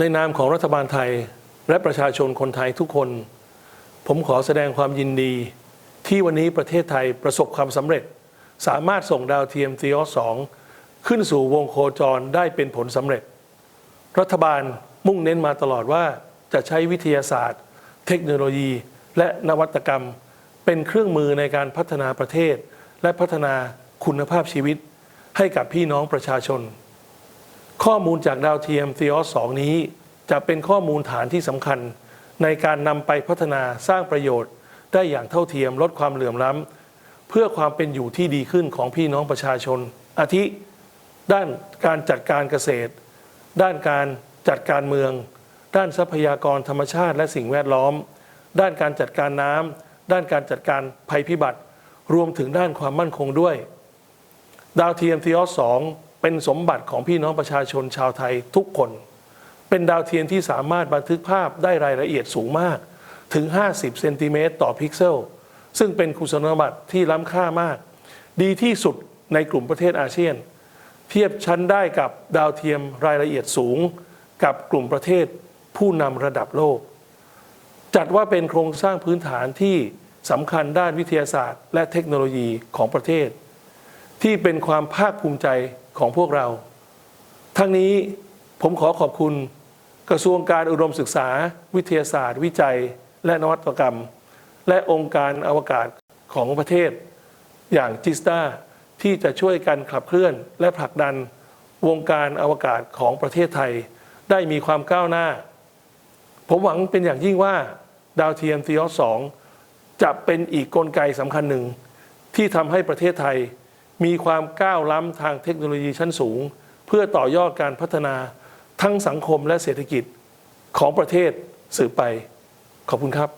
ในนามของรัฐบาลไทยและประชาชนคนไทยทุกคน ผมขอแสดงความยินดี ที่วันนี้ประเทศไทยประสบความสำเร็จ สามารถส่งดาวเทียม t ีออสองขึ้นสู่วงโคจรได้เป็นผลสำเร็จ รัฐบาลมุ่งเน้นมาตลอดว่าจะใช้วิทยาศาสตร์ เทคโนโลยี และนวัตกรรม เป็นเครื่องมือในการพัฒนาประเทศ และพัฒนาคุณภาพชีวิต ให้กับพี่น้องประชาชน ข้อมูลจากดาวเทียม t ีออสนี้ จะเป็นข้อมูลฐานที่สำคัญ ในการนำไปพัฒนาสร้างประโยชน์ ได้อย่างเท่าเทียมลดความเหลื่อมล้ำ เพื่อความเป็นอยู่ที่ดีขึ้นของพี่น้องประชาชน อาทิ ด้านการจัดการเกษตร ด้านการจัดการเมือง ด้านทรัพยากรธรรมชาติและสิ่งแวดล้อม ด้านการจัดการน้ำด้านการจัดการภัยพิบัติ รวมถึงด้านความมั่นคงด้วย ดาวเทียมทีออสอง เป็นสมบัติของพี่น้องประชาชนชาวไทยทุกคน เป็นดาวเทียมที่สามารถบันทึกภาพได้รายละเอียดสูงมากถึง 50 เซนติเมตรต่อพิกเซล ซึ่งเป็นคุณสมบัติที่ล้ำค่ามาก ดีที่สุดในกลุ่มประเทศอาเซียน เทียบชั้นได้กับดาวเทียมรายละเอียดสูง กับกลุ่มประเทศผู้นำระดับโลก จัดว่าเป็นโครงสร้างพื้นฐานที่สำคัญด้านวิทยาศาสตร์ และเทคโนโลยีของประเทศ ที่เป็นความภาคภูมิใจ ของพวกเรา ทั้งนี้ผมขอขอบคุณกระทรวงการอุดมศึกษา วิทยาศาสตร์ วิจัย และนวัตกรรม และองค์การอวกาศของประเทศ อย่างจิสตาที่จะช่วยกันขับเคลื่อนและผลักดันวงการอวกาศของประเทศไทย ได้มีความก้าวหน้า ผมหวังเป็นอย่างยิ่งว่าดาวเทียมทีออสองจะเป็นอีกกลไกสำคัญหนึ่ง ที่ทำให้ประเทศไทย มีความก้าวล้ำทางเทคโนโลยีชั้นสูง เพื่อต่อยอดการพัฒนาทั้งสังคมและเศรษฐกิจของประเทศสืบไป ขอบคุณครับ